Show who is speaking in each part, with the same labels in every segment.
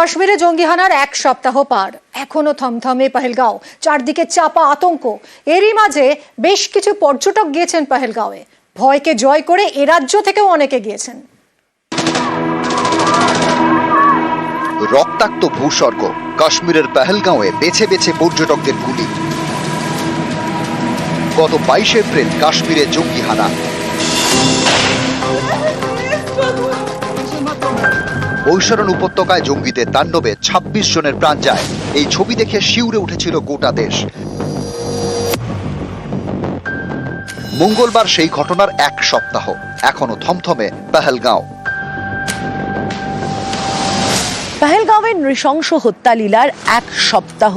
Speaker 1: কাশ্মীরে জঙ্গিহানার এক সপ্তাহ পার এখনও থমথমে পহেলগাঁও চারদিকে চাপা আতঙ্ক এরই মাঝে বেশ কিছু পর্যটক গিয়েছেন পহেলগাঁওয়ে ভয়কে জয় করে এ রাজ্য থেকেও অনেকে গিয়েছেন
Speaker 2: রক্তাক্ত ভূস্বর্গ কাশ্মীরের পেহেলগাঁওয়ে বেছে বেছে পর্যটকদের গুলি গত বাইশে এপ্রিল কাশ্মীরে জঙ্গি হানা বৈশরণ উপত্যকায় জঙ্গিদের তাণ্ডবে ২৬ জনের প্রাণ যায়। এই ছবি দেখে শিউরে উঠেছিল গোটা দেশ। মঙ্গলবার সেই ঘটনার এক সপ্তাহ। এখনও থমথমে পেহেলগাঁও।
Speaker 3: পেহেলগাঁওয়ের নৃশংস হত্যালীলার এক সপ্তাহ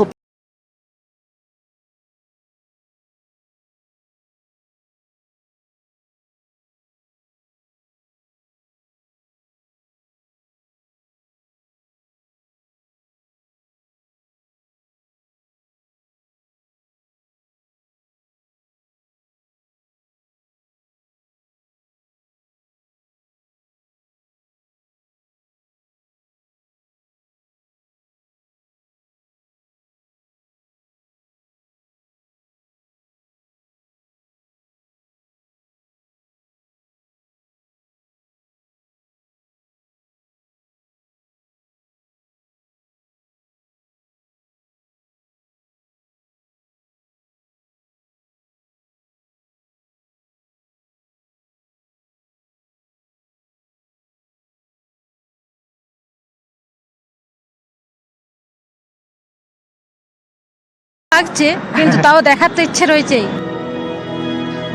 Speaker 4: লাগছে কিন্তু তাও দেখার তো ইচ্ছে রয়েছেই।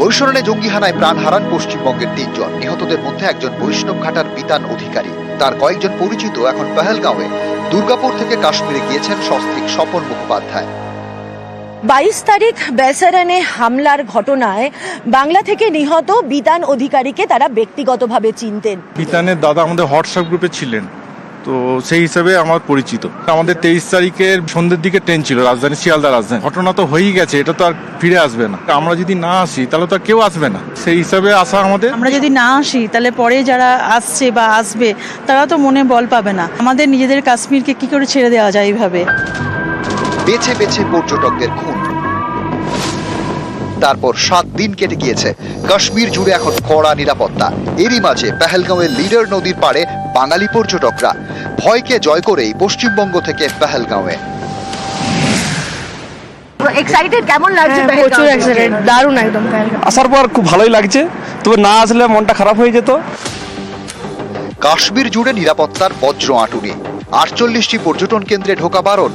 Speaker 2: বৈশরণে জঙ্গি হানায় প্রাণ হারান পশ্চিমবঙ্গের তিনজন। নিহতদের মধ্যে একজন বৈষ্ণব ঘাটার বিতান অধিকারী। তার কয়েকজন পরিচিত এখন পেহেলগাঁওয়ে। দুর্গাপুর থেকে কাশ্মীরে গিয়েছেন সস্ত্রীক স্বপন মুখোপাধ্যায়।
Speaker 3: বাইশ তারিখ বেসারানে হামলার ঘটনায় বাংলা থেকে নিহত বিতান অধিকারীকে তারা ব্যক্তিগতভাবে চিনতেন।
Speaker 5: বিতানের দাদা আমাদের হোয়াটসঅ্যাপ গ্রুপে ছিলেন। তো সেই হিসাবে আমার পরিচিত। আমাদের তেইশ তারিখের সন্ধ্যের দিকে ট্রেন ছিল রাজধানী শিয়ালদা রাজধানী। ঘটনা তো হয়েই গেছে এটা তো আর ফিরে আসবে না। আমরা যদি না আসি তাহলে তো আর কেউ আসবে না। সেই হিসাবে আসা আমাদের
Speaker 6: আমরা যদি না আসি তাহলে পরে যারা আসছে বা আসবে তারা তো মনে বল পাবে না। আমাদের নিজেদের কাশ্মীরকে কি করে ছেড়ে দেওয়া যায় এইভাবে?
Speaker 2: বেছে বেছে পর্যটকদের খুন। তারপর সাত দিন কেটে গিয়েছে। কাশ্মীর জুড়ে এখন কড়া নিরাপত্তা। এরই মাঝে পেহেলগাঁওয়ের লিডার নদীর পাড়ে বাঙালি পর্যটকরা ভয়কে জয় করেই পশ্চিমবঙ্গ থেকে পেহেলগাঁওয়ে।
Speaker 3: এক্সাইটেড কেমন লাগছে
Speaker 7: হ্যাঁ, প্রচুর এক্সাইটেড দারুণ একদম
Speaker 8: আসার পর খুব ভালোই লাগছে তবে না আসলে মনটা খারাপ হয়ে যেত।
Speaker 2: কাশ্মীর জুড়ে নিরাপত্তার বজ্র আঁটুনি। আটচল্লিশটি পর্যটন কেন্দ্রে ঢোকা বারণ।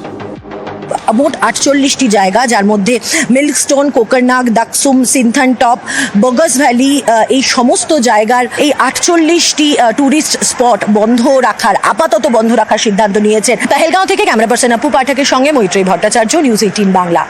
Speaker 3: মোট আটচল্লিশটি জায়গা, যার মধ্যে মিল্কস্টোন কোকরনাগ দাকসুম, সিনথান টপ, বগস ভ্যালি এই সমস্ত জায়গার এই আটচল্লিশটি ট্যুরিস্ট স্পট বন্ধ রাখার, আপাতত বন্ধ রাখার সিদ্ধান্ত নিয়েছেন। পেহেলগাঁও থেকে ক্যামেরা পার্সন আপু পাঠকের সঙ্গে মৈত্রী ভট্টাচার্য, নিউজ এইটিন বাংলা।